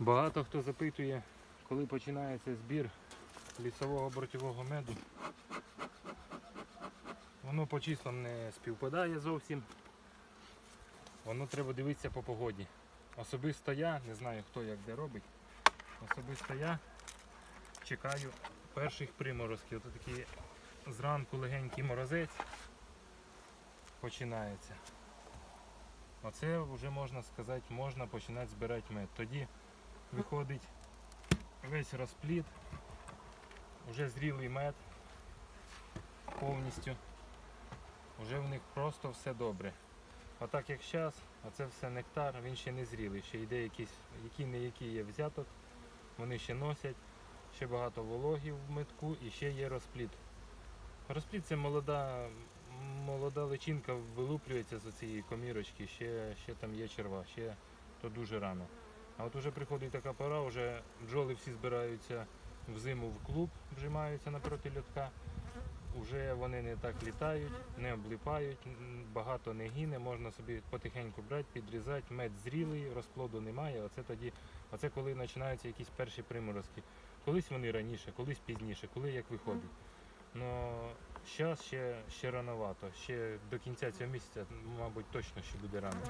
Багато хто запитує, коли починається збір лісового бортового меду. Воно по числам не співпадає зовсім. Воно треба дивитися по погоді. Особисто я, не знаю хто як де робить. Особисто я чекаю перших приморозків. Ото такий зранку легенький морозець починається. Оце вже можна сказати, можна починати збирати мед. Тоді виходить весь розплід, вже зрілий мед повністю. Вже в них просто все добре. А так як зараз, а це все нектар, він ще не зрілий, ще йде якийсь, який не який є взяток, вони ще носять, ще багато вологів в метку і ще є розплід. Розплід це молода, молода личинка вилуплюється з цієї комірочки, ще, ще там є черва, ще то дуже рано. А от уже приходить така пора, вже бджоли всі збираються взиму в клуб, вжимаються напроти льотка. Уже вони не так літають, не облипають, багато не гине, можна собі потихеньку брати, підрізати, мед зрілий, розплоду немає. Оце тоді, оце коли починаються якісь перші приморозки. Колись вони раніше, колись пізніше, коли як виходить. Ну, зараз ще, ще рановато, ще до кінця цього місяця, мабуть, точно ще буде рано.